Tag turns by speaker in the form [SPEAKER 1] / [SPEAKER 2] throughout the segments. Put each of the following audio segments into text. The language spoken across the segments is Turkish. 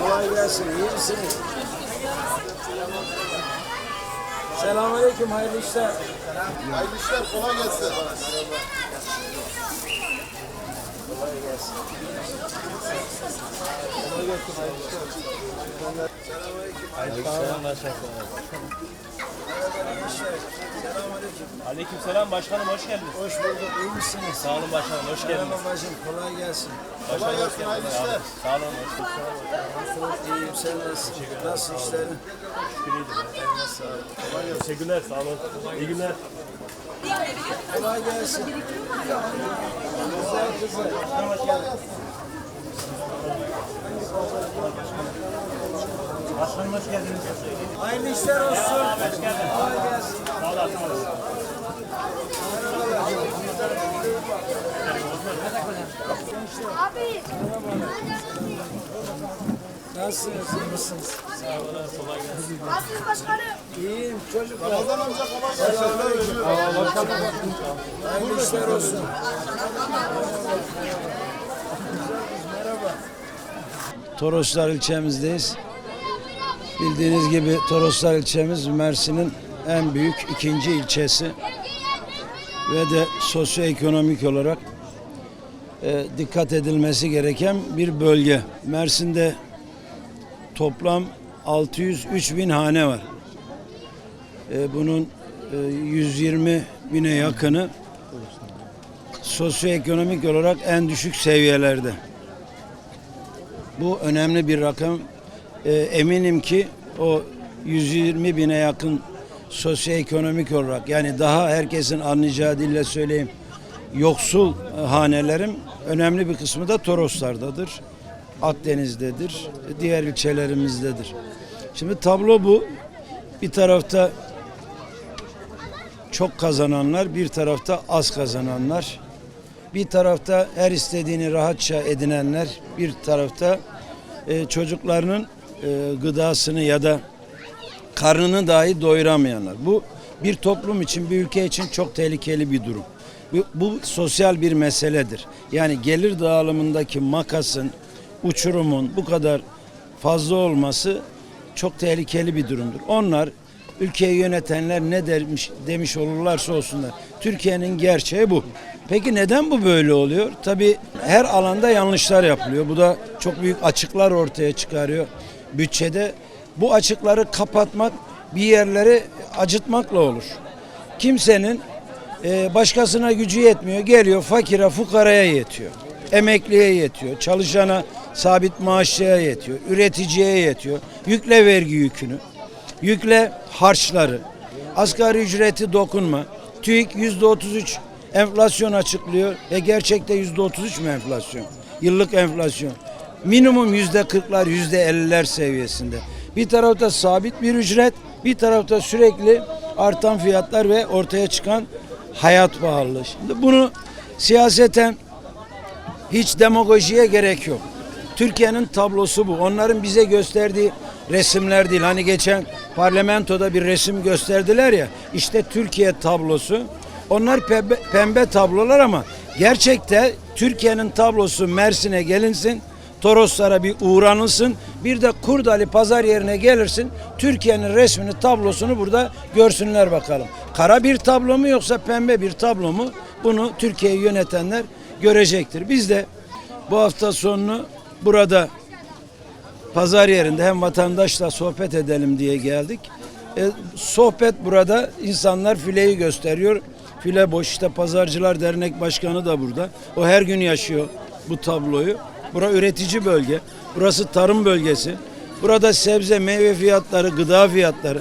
[SPEAKER 1] Kolay gelsin. İyi misiniz? Selamünaleyküm. Hayırlı işler.
[SPEAKER 2] Hayırlı işler kolay gelsin.
[SPEAKER 3] Aleykümselam başkanım hoş geldiniz.
[SPEAKER 1] Hoş bulduk. İyi misiniz?
[SPEAKER 3] Sağ olun başkanım hoş geldiniz.
[SPEAKER 1] Merhaba bacım. Kolay gelsin.
[SPEAKER 2] Kolay gelsin hayırlı işler.
[SPEAKER 3] Sağ olun hoş bulduk.
[SPEAKER 1] İyiyim. Sen nasılsın? Nasıl işlerin?
[SPEAKER 3] Teşekkürler sağ olun. İyi günler.
[SPEAKER 1] Kolay gelsin. Güzel güzel.
[SPEAKER 3] Başkanım hoş geldiniz.
[SPEAKER 1] Hayırlı işler olsun. Kolay gelsin.
[SPEAKER 3] Sağ olun.
[SPEAKER 4] Abi.
[SPEAKER 1] Nasılsınız? İyi misiniz?
[SPEAKER 4] Aziz Başkanım.
[SPEAKER 1] İyiyim çocuklar.
[SPEAKER 2] Ramazan amca kolay gelsin.
[SPEAKER 1] Hayırlı işler olsun. Toroslar ilçemizdeyiz. Bildiğiniz gibi Toroslar ilçemiz Mersin'in en büyük ikinci ilçesi ve de sosyoekonomik olarak e, dikkat edilmesi gereken bir bölge. Mersin'de toplam 603 bin hane var. E, bunun e, 120 bine yakını sosyoekonomik olarak en düşük seviyelerde. Bu önemli bir rakam. E, eminim ki o 120 bine yakın sosyoekonomik olarak yani daha herkesin anlayacağı dille söyleyeyim yoksul hanelerin önemli bir kısmı da Toroslar'dadır. Akdeniz'dedir. Diğer ilçelerimizdedir. Şimdi tablo bu. Bir tarafta çok kazananlar, bir tarafta az kazananlar. Bir tarafta her istediğini rahatça edinenler, bir tarafta e, çocuklarının e, gıdasını ya da karnını dahi doyuramayanlar. Bu bir toplum için, bir ülke için çok tehlikeli bir durum. Bu, bu sosyal bir meseledir. Yani gelir dağılımındaki makasın, uçurumun bu kadar fazla olması çok tehlikeli bir durumdur. Onlar ülkeyi yönetenler ne demiş, demiş olurlarsa olsunlar. Türkiye'nin gerçeği bu. Peki neden bu böyle oluyor? Tabii her alanda yanlışlar yapılıyor. Bu da çok büyük açıklar ortaya çıkarıyor bütçede. Bu açıkları kapatmak bir yerleri acıtmakla olur. Kimsenin e, başkasına gücü yetmiyor. Geliyor fakire fukaraya yetiyor. Emekliye yetiyor. Çalışana sabit maaşlıya yetiyor. Üreticiye yetiyor. Yükle vergi yükünü. Yükle harçları. Asgari ücreti dokunma. TÜİK yüzde 33 enflasyon açıklıyor. E gerçekte yüzde 33 mü enflasyon? Yıllık enflasyon. Minimum yüzde 40'lar, yüzde 50'ler seviyesinde. Bir tarafta sabit bir ücret, bir tarafta sürekli artan fiyatlar ve ortaya çıkan hayat pahalılığı. Şimdi bunu siyaseten hiç demagojiye gerek yok. Türkiye'nin tablosu bu. Onların bize gösterdiği resimler değil. Hani geçen parlamentoda bir resim gösterdiler ya. İşte Türkiye tablosu. Onlar pembe, pembe tablolar ama gerçekte Türkiye'nin tablosu Mersin'e gelinsin. Toroslara bir uğranılsın. Bir de Kurdali pazar yerine gelirsin. Türkiye'nin resmini, tablosunu burada görsünler bakalım. Kara bir tablo mu yoksa pembe bir tablo mu? Bunu Türkiye'yi yönetenler görecektir. Biz de bu hafta sonunu burada pazar yerinde hem vatandaşla sohbet edelim diye geldik. E, sohbet burada insanlar fileyi gösteriyor. File boş işte pazarcılar dernek başkanı da burada. O her gün yaşıyor bu tabloyu. Bura üretici bölge. Burası tarım bölgesi. Burada sebze, meyve fiyatları, gıda fiyatları.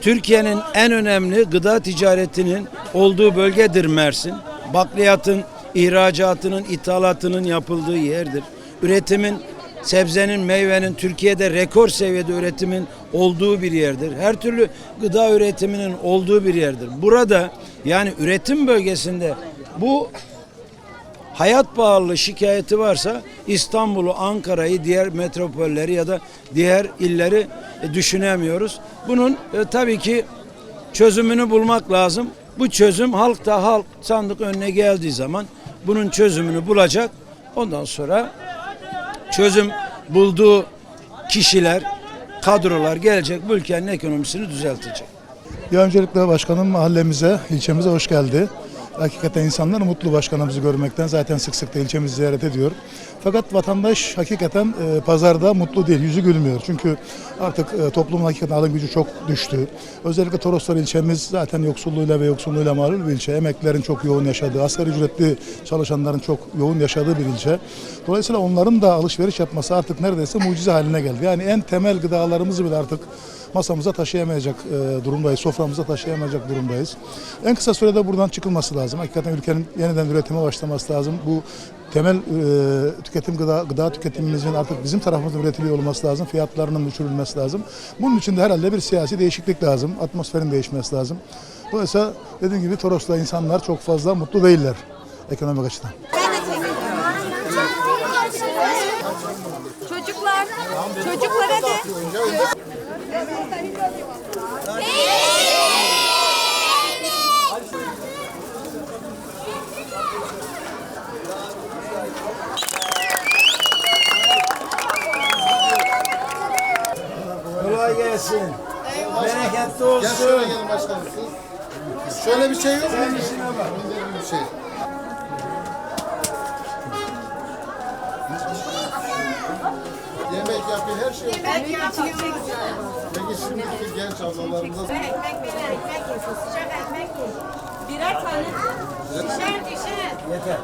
[SPEAKER 1] Türkiye'nin en önemli gıda ticaretinin olduğu bölgedir Mersin. Bakliyatın, ihracatının, ithalatının yapıldığı yerdir. Üretimin, sebzenin, meyvenin Türkiye'de rekor seviyede üretimin olduğu bir yerdir. Her türlü gıda üretiminin olduğu bir yerdir. Burada yani üretim bölgesinde bu hayat pahalılığı şikayeti varsa İstanbul'u, Ankara'yı, diğer metropolleri ya da diğer illeri e, düşünemiyoruz. Bunun e, tabii ki çözümünü bulmak lazım. Bu çözüm halk da halk sandık önüne geldiği zaman bunun çözümünü bulacak. Ondan sonra çözüm bulduğu kişiler, kadrolar gelecek bu ülkenin ekonomisini düzeltecek.
[SPEAKER 5] Ya öncelikle başkanım mahallemize, ilçemize hoş geldi. Hakikaten insanlar mutlu başkanımızı görmekten zaten sık sık da ilçemizi ziyaret ediyor. Fakat vatandaş hakikaten e, pazarda mutlu değil, yüzü gülmüyor. Çünkü artık e, toplumun hakikaten alım gücü çok düştü. Özellikle Toroslar ilçemiz zaten yoksulluğuyla ve yoksulluğuyla malul bir ilçe. Emeklilerin çok yoğun yaşadığı, asgari ücretli çalışanların çok yoğun yaşadığı bir ilçe. Dolayısıyla onların da alışveriş yapması artık neredeyse mucize haline geldi. Yani en temel gıdalarımızı bile artık masamıza taşıyamayacak e, durumdayız, soframıza taşıyamayacak durumdayız. En kısa sürede buradan çıkılması lazım. Hakikaten ülkenin yeniden üretime başlaması lazım. Bu temel e, tüketim gıda, gıda tüketimimizin artık bizim tarafımızdan üretiliyor olması lazım. Fiyatlarının düşürülmesi lazım. Bunun için de herhalde bir siyasi değişiklik lazım. Atmosferin değişmesi lazım. Dolayısıyla dediğim gibi Toros'ta insanlar çok fazla mutlu değiller ekonomik açıdan.
[SPEAKER 6] Çocuklar, çocuklar hadi.
[SPEAKER 1] Kolay gelsin. Bereketli
[SPEAKER 2] Gel
[SPEAKER 1] olsun.
[SPEAKER 2] şöyle gelin başkanım siz. Şöyle bir şey yok mu?
[SPEAKER 1] Sen işine bak.
[SPEAKER 2] Bir şey. Yemek yapıyor, her şey yapıyor.
[SPEAKER 4] Ekmek yapıyor.
[SPEAKER 2] Peki şimdiki genç ablalarımıza
[SPEAKER 4] Ekmek bile ekmek yesin. Sıcak ekmek yesin.
[SPEAKER 6] Birer tane.
[SPEAKER 4] Şişer şişer.
[SPEAKER 1] Yeter.